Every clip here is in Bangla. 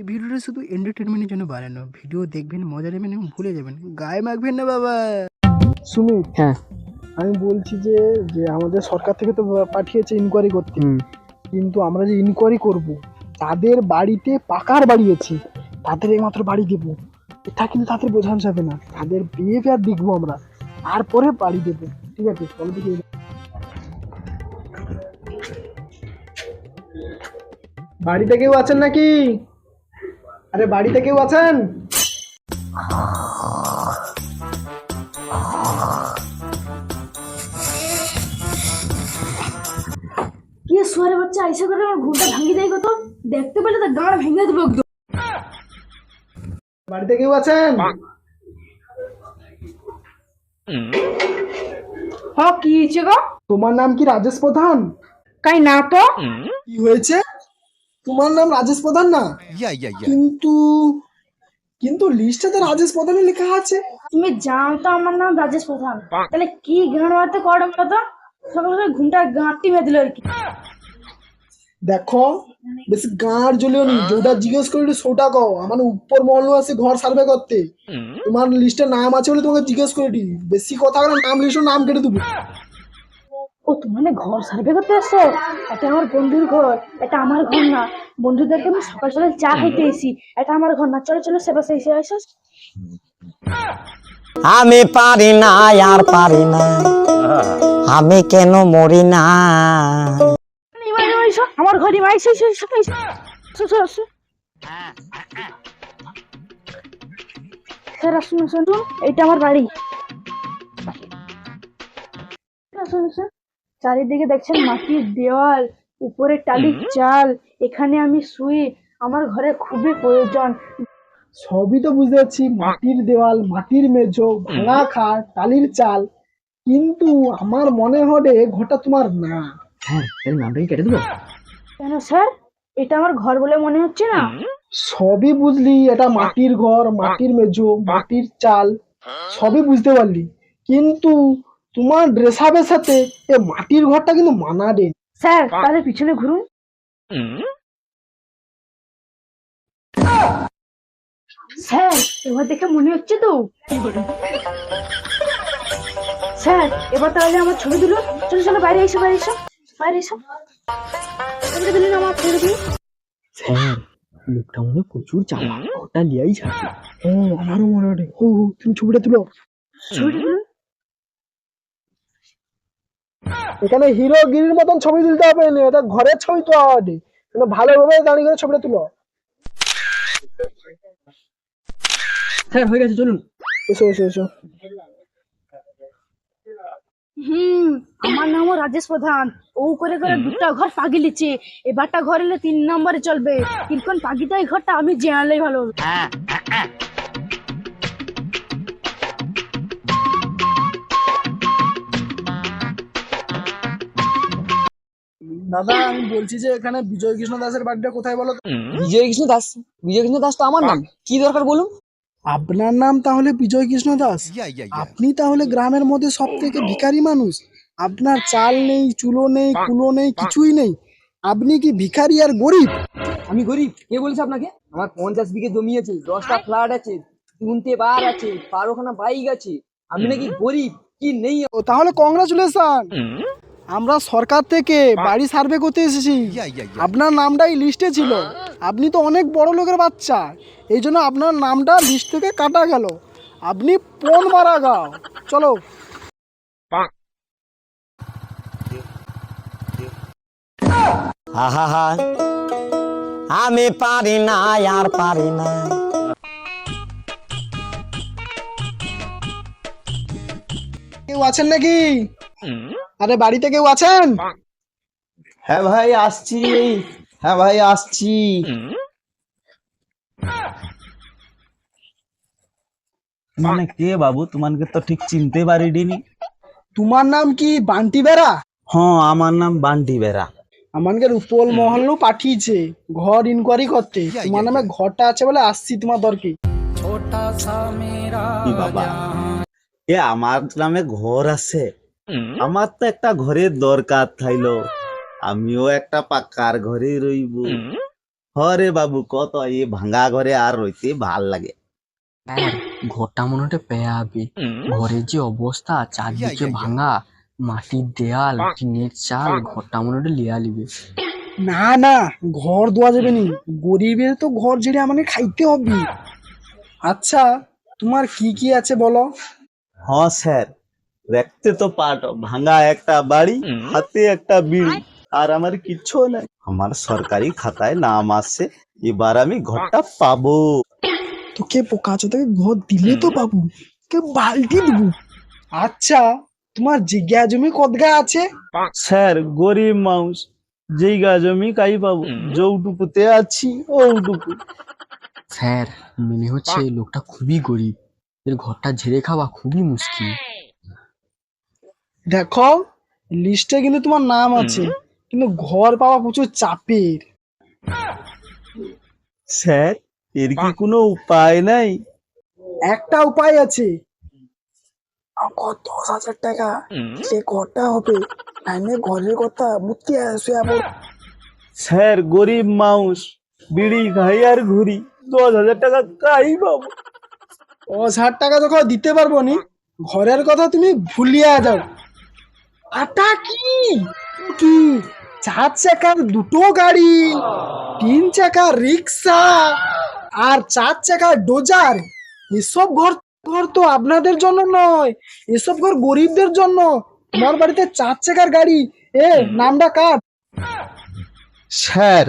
এই ভিডিওটা শুধু এন্টারটেনমেন্টের জন্য বানানো ভিডিও দেখবেন মজা নেবেন এবং ভুলে যাবেন। গায়ে মাখবেন না বাবা। সুমিত হ্যাঁ। আমি বলছি যে যে আমাদের সরকার থেকে তো পাঠিয়েছে ইনকোয়ারি করতে। কিন্তু আমরা যে ইনকোয়ারি করব তাদের বাড়িতে পাকার বাড়ি আছে। তাদের একমাত্র বাড়ি দেব। এটা কিন্তু তাদের বোঝানো যাবে না। তাদের বিহেভিয়ার দেখব আমরা। তারপরে বাড়ি দেবো। ঠিক আছে? চলো দেখি বাড়িতে কেউ আছেন নাকি? আরে বাড়িতে কেউ আছেন? কি সোয়ারে বাচ্চা আইসা করে আমার ঘুমটা ভাঙি দেয় কত দেখতে পেলে তো গাড় ভেঙে দেবো একদম। বাড়িতে কেউ আছেন? হ কি হয়েছে গো? তোমার নাম কি রাজেশ প্রধান? কাই না তো? কি হয়েছে? তোমার নাম রাজেশ প্রধান না? কিন্তু কিন্তু লিস্টে তো রাজেশ প্রধানই লেখা আছে। তুমি জানো তো আমার নাম রাজেশ প্রধান। তাহলে কি গান মারতে করো বলো তো? সকাল সকাল ঘুমটা গাঁটটি মেয়ে দিল আর কি। দেখো বেশি গাঁর জ্বলেও নি। যেটা জিজ্ঞেস করলি সেটা কও? আমার উপর মহল আছে ঘর সার্ভে করতে। তোমার লিস্টে নাম আছে বলে তোমাকে জিজ্ঞেস করি বেশি কথা বলে নাম লিস্ট নাম কেটে দেবো। ও তুমি মানে ঘর সার্ভে করতে আসছো? এটা আমার বন্ধুর ঘর এটা আমার ঘর না। বন্ধুদেরকে আমি সকাল সকাল চা খাইতে এসি এটা আমার ঘর না। চলো চলো সেবা সেই সে আসো আমি পারি না আর পারি না। আমি কেন মরি না? এসো আমার ঘরে এসো। স্যার আসুন আসুন। এইটা আমার বাড়ি। আসুন আসুন। চারিদিকে দেখছেন মাটির দেওয়াল উপরে টালির চাল এখানে আমি শুই আমার ঘরে খুবই প্রয়োজন। সবই তো বুঝতে পারছি মাটির দেওয়াল মাটির মেঝো ভাঙা খাট টালির চাল কিন্তু আমার মনে হয় ঘরটা তোমার না। হ্যাঁ কেটে দেবো? কেন স্যার? এটা আমার ঘর বলে মনে হচ্ছে না। সবই বুঝলি এটা মাটির ঘর মাটির মেঝো মাটির চাল সবই বুঝতে পারলি। কিন্তু তোমার ড্রেস আপের সাথে এ মাটির ঘরটা কিন্তু মানাবে। স্যার তাহলে পিছনে ঘুরুন। স্যার এবার দেখে মনে হচ্ছে তো। স্যার এবার তাহলে আমার ছবি দিল চলো চলো বাইরে এসো বাইরে এসো বাইরে এসো। ছবিটা দিলেন আমার ছবি দিন স্যার লোকটা মনে প্রচুর চালা ঘরটা লিয়াই ছাড়বে। ও আমারও মনে হয়। ও ও, তুমি ছবিটা তুলো। ছবিটা দিলেন এখানে হিরো গিরির মতন ছবি তুলতে হবে না এটা ঘরের ছবি তো মানে ভালোভাবে দাঁড়িয়ে করে ছবিটা তুলো। স্যার হয়ে গেছে চলুন। এসো এসো এসো। হুম আমার নামও রাজেশ প্রধান। ও করে করে দুটা ঘর পাগিলিছে। এবারটা ঘর এলে তিন নম্বরে চলবে। কিন্তু পাগিটা এই ঘরটা আমি জানলেই ভালো দাদা আমি বলছি যে এখানে বিজয় কৃষ্ণ দাসের বাড়িটা কোথায় বলো বিজয় কৃষ্ণ দাস। বিজয় কৃষ্ণ দাস তো আমার নাম। কি দরকার বলুন? আপনার নাম তাহলে বিজয় কৃষ্ণ দাস আপনি তাহলে গ্রামের মধ্যে সব থেকে ভিখারি মানুষ। আপনার চাল নেই চুলো নেই কুলো নেই কিছুই নেই। আপনি কি ভিখারি আর গরিব? আমি গরিব। কে বলেছে আপনাকে? আমার পঞ্চাশ বিঘে জমি আছে দশটা ফ্ল্যাট আছে তিনটে বার আছে বারোখানা বাইক আছে। আমি নাকি গরিব কি নেই? ও তাহলে কংগ্রাচুলেশন আমরা সরকার থেকে বাড়ি সার্ভে করতে এসেছি। আপনার নামটাই লিস্টে ছিল। আপনি তো অনেক বড় লোকের বাচ্চা। এই জন্য আপনার নামটা লিস্ট থেকে কাটা গেল। আপনি পন মারা গাও। চলো। আহা আমি পারি না আর পারি না। কেউ আছেন নাকি? আরে বাড়িতে কেউ আছেন? হ্যাঁ ভাই আসছি। হ্যাঁ ভাই আসছি। মানে কে বাবু? তোমাকে তো ঠিক চিনতে পারিনি। তোমার নাম কি বান্টি বেড়া? হ্যাঁ আমার নাম বান্টি বেরা আমাকে উপল মহল্লু পাঠিয়েছে ঘর ইনকোয়ারি করতে। তোমার নামে ঘরটা আছে বলে আসছি তোমার দরকে। কি বাবা? এ আমার নামে ঘর আছে। আমার তো একটা ঘরের দরকার থাইলো। আমিও একটা পাকার ঘরে রইব। হরে বাবু কত এই ভাঙা ঘরে আর রইতে ভালো লাগে। ঘরটা মনে হচ্ছে পেয়াবে। ঘরের যে অবস্থা চারদিকে ভাঙা মাটির দেয়াল টিনের চাল ঘরটা মনে হচ্ছে লিয়া লিবে। না না ঘর দেওয়া যাবে নি। গরিবের তো ঘর ঝেড়ে আমাকে খাইতে হবে। আচ্ছা তোমার কি কি আছে বলো? হ্যাঁ স্যার। দেখতে তো পাট ভাঙা একটা বাড়ি হাতে একটা বিড়ি আর আমার কিচ্ছু নাই আমার সরকারি খাতায় নাম আসছে এবার আমি ঘরটা পাবো তোকে পোকা তোকে ঘর দিলে তো পাবো কে বালতি দেবো আচ্ছা তোমার জিজ্ঞা জমি কদগা আছে স্যার গরিব মানুষ যেই গা জমি কাই পাবো যৌটুকুতে আছি ওটুকু স্যার মনে হচ্ছে লোকটা খুবই গরিব এর ঘরটা ঝেড়ে খাওয়া খুবই মুশকিল দেখো লিস্টে কিন্তু তোমার নাম আছে কিন্তু ঘর পাওয়া প্রচুর চাপের। স্যার এর কি কোনো উপায় নাই? একটা উপায় আছে। আমার দশ হাজার টাকা সে ঘরটা হবে নাইলে ঘরের কথা মুক্তি আসবে আমার। স্যার গরিব মানুষ বিড়ি খাই আর ঘুরি দশ হাজার টাকা কাই পাবো? দশ হাজার টাকা যখন দিতে পারব নি। ঘরের কথা তুমি ভুলিয়া যাও। আটা কি? কি? চার চাকার দুটো গাড়ি তিন চাকার রিক্সা আর চার চাকার ডোজার। এসব ঘর ঘর তো আপনাদের জন্য নয় এসব ঘর গরিবদের জন্য। তোমার বাড়িতে চার চাকার গাড়ি এ নামটা কাট স্যার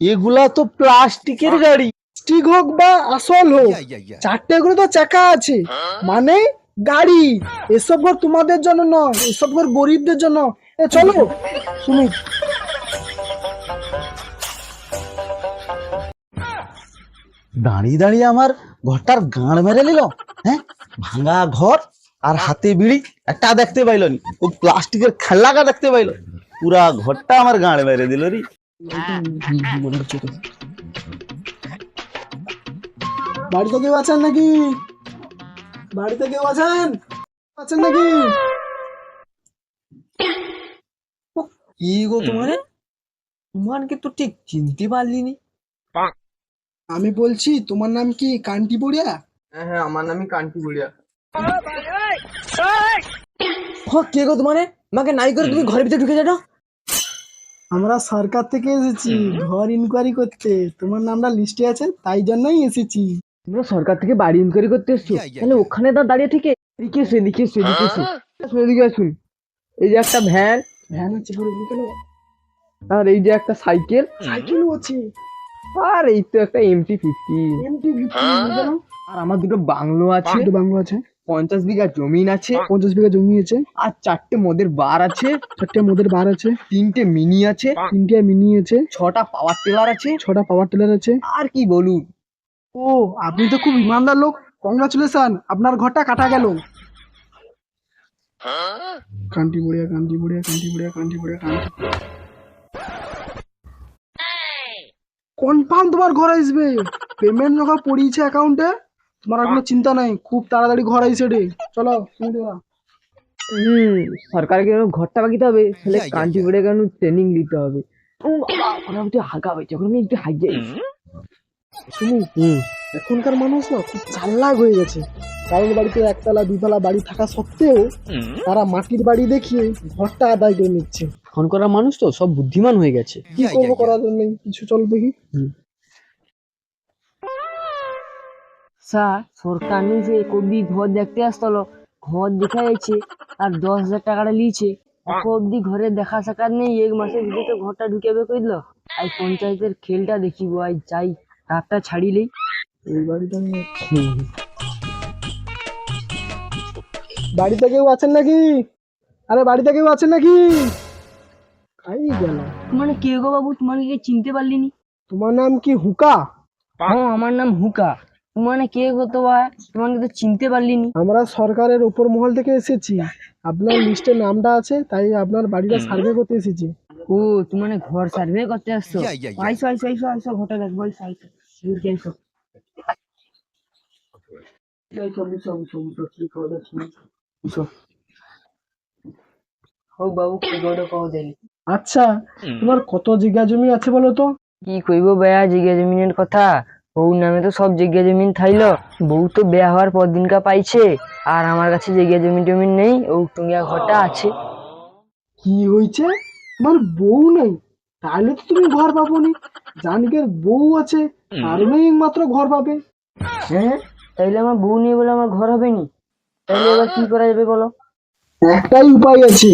এগুলা তো প্লাস্টিকের গাড়ি। স্টিক হোক বা আসল হোক চারটে করে তো চাকা আছে। মানে গাড়ি এসব ঘর তোমাদের জন্য নয় এসব ঘর গরিবদের জন্য। এ চলো সুমিত দাঁড়িয়ে দাঁড়িয়ে আমার ঘরটার গাঁড় মেরে নিল হ্যাঁ? ভাঙা ঘর আর হাতে বিড়ি একটা দেখতে পাইলো নি ও প্লাস্টিকের খেলাকা দেখতে পাইলো পুরা ঘরটা আমার গাঁড় মেরে দিল রে। বাড়িতে কেউ আছেন নাকি? বাড়িতে কেউ আছেন? আছেন নাকি? কি গো তোমারে? তোমারকে তো ঠিক চিনতে পারলি নি আমি বলছি তোমার নাম কি কান্তি পড়িয়া হ্যাঁ হ্যাঁ আমার নামই কান্তি বুড়িয়া কে গো তোমারে? আমাকে নাই করে তুমি ঘরের ভিতরে ঢুকে যাও আমরা সরকার থেকে এসেছি ঘর ইনকোয়ারি করতে। তোমার নামটা লিস্টে আছে তাই জন্যই এসেছি। তোমরা সরকার থেকে বাড়ি ইনকোয়ারি করতে এসছো? তাহলে ওখানে দা দাঁড়িয়ে থেকে এদিকে এসো এদিকে এসো এদিকে এসো। আসুন, এদিকে আসুন। এই যে একটা ভ্যান ভ্যান কেন আর এই যে একটা সাইকেল সাইকেলও আছে। আর এই তো একটা এমটি ফিফটি এমটি ভিত্তি আর আমার দুটো বাংলো আছে। দুটো বাংলো আছে। পঞ্চাশ বিঘা জমিন আছে। পঞ্চাশ বিঘা জমি আছে। আর চারটে মদের বার আছে। চারটে মদের বার আছে। তিনটে মিনি আছে। তিনটে মিনি আছে। ছটা পাওয়ার টেলার আছে। ছটা পাওয়ার টেলার আছে। আর কি বলুন? ও আপনি তো খুব ইমানদার লোক। কংগ্রাচুলেশন আপনার ঘরটা কাটা গেল। কান্তি বুড়িয়া কান্তি বুড়িয়া কান্তি বুড়িয়া কান্তি বুড়িয়া কান্তি কনফার্ম তোমার ঘর আসবে। পেমেন্ট যখন পড়িয়েছে অ্যাকাউন্টে তোমার আর কোনো চিন্তা নাই। খুব তাড়াতাড়ি ঘর আইসে রে। চলো তুমি দেওয়া। হুম সরকারকে ঘরটা বাকিতে হবে তাহলে কান্টি পড়ে কেন ট্রেনিং দিতে হবে। হয়েছে ওখানে আমি একটু হাগে শুনি? এখনকার মানুষ না খুব চাল্লাক হয়ে গেছে। কারোর বাড়িতে একতলা দুতলা বাড়ি থাকা সত্ত্বেও তারা মাটির বাড়ি দেখিয়ে ঘরটা আদায় করে নিচ্ছে। এখনকার মানুষ তো সব বুদ্ধিমান হয়ে গেছে। কি করব করার জন্য কিছু চলো দেখি। স্যার সরকার নিয়েছে কবি ঘর দেখতে আসতলো ঘর দেখা যাচ্ছে আর দশ হাজার টাকাটা লিয়েছে অত অব্দি ঘরে দেখা সাকার নেই এক মাসের ভিতরে তো ঘরটা ঢুকাবে কইল আই পঞ্চায়েতের খেলটা দেখিব আই যাই। রাতটা ছাড়িলেই। এই নিয়ে বাড়িতে কেউ আছেন নাকি? আরে বাড়িতে কেউ আছেন নাকি? খাই গেল। মানে কে গো বাবু? তোমাকে কে চিনতে পারলিনি তোমার নাম কি হুকা? হ্যাঁ আমার নাম হুকা। মানে কে গো তো ভাই তোমাকে তো চিনতে পারলিনি আমরা সরকারের উপর মহল থেকে এসেছি। আপনার লিস্টে নামটা আছে তাই আপনার বাড়িটা সার্ভে করতে এসেছি। ও তুমি মানে ঘর সার্ভে করতে আসছো? আইসো আইসো আইসো আইসো ঘরটা দেখব আইসো দূরকে করে কও দেন আচ্ছা তোমার কত জায়গা জমি আছে বলো তো? কি কইব বেয়া জিজ্ঞা জমিনের কথা? বউ নামে তো সব জিজ্ঞা জমিন থাইল। বউ তো বেয়া হওয়ার পর দিনকা পাইছে। আর আমার কাছে জিজ্ঞা জমি টমিন নেই। ও টুঙ্গিয়া ঘরটা আছে। কি হয়েছে তোমার বউ নেই। তাহলে তো তুমি ঘর পাবোনি। জানিকের বউ আছে কারণেই মাত্র ঘর পাবে। হ্যাঁ তাইলে আমার বউ নিয়ে বলে আমার ঘর হবে নি? তাইলে এবার কি করা যাবে বলো? একটাই উপায় আছে।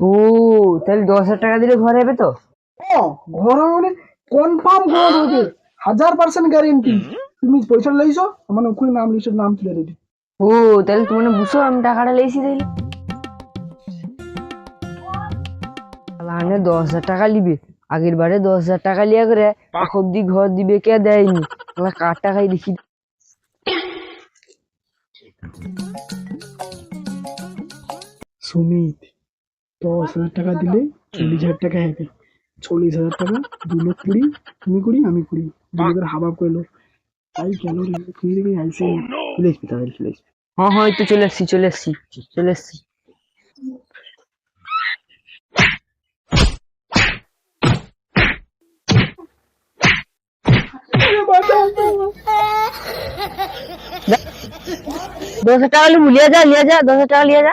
ও তাহলে দশ হাজার টাকা দিলে ঘর হবে তো? ঘর হবে মানে কনফার্ম ঘর হবে। হাজার পার্সেন্ট গ্যারেন্টি তুমি পয়সা লইছো মানে ওখানে নাম লিস্টের নাম তুলে দেবে ও তাহলে তুমি বুঝছ আমি টাকাটা লেছি তাইলে লানে দশ হাজার টাকা লিবে। আগের বারে দশ হাজার টাকা লিয়া করে অব্দি ঘর দিবে কে দেয়নি। তাহলে কার টাকাই দেখি সুমিত দশ হাজার টাকা দিলে চল্লিশ হাজার টাকা হবে চল্লিশ হাজার টাকা দু লোক কুড়ি তুমি কুড়ি আমি কুড়ি। দু লোকের হাবাব করল তাই কেন রে? তুই দেখে আইসে। চলে আসবি তাদের চলে আসবি হ্যাঁ হ্যাঁ তো চলে চলে চলে দশ টাকা লিয়ে যা দশ টাকা লিয়ে যা।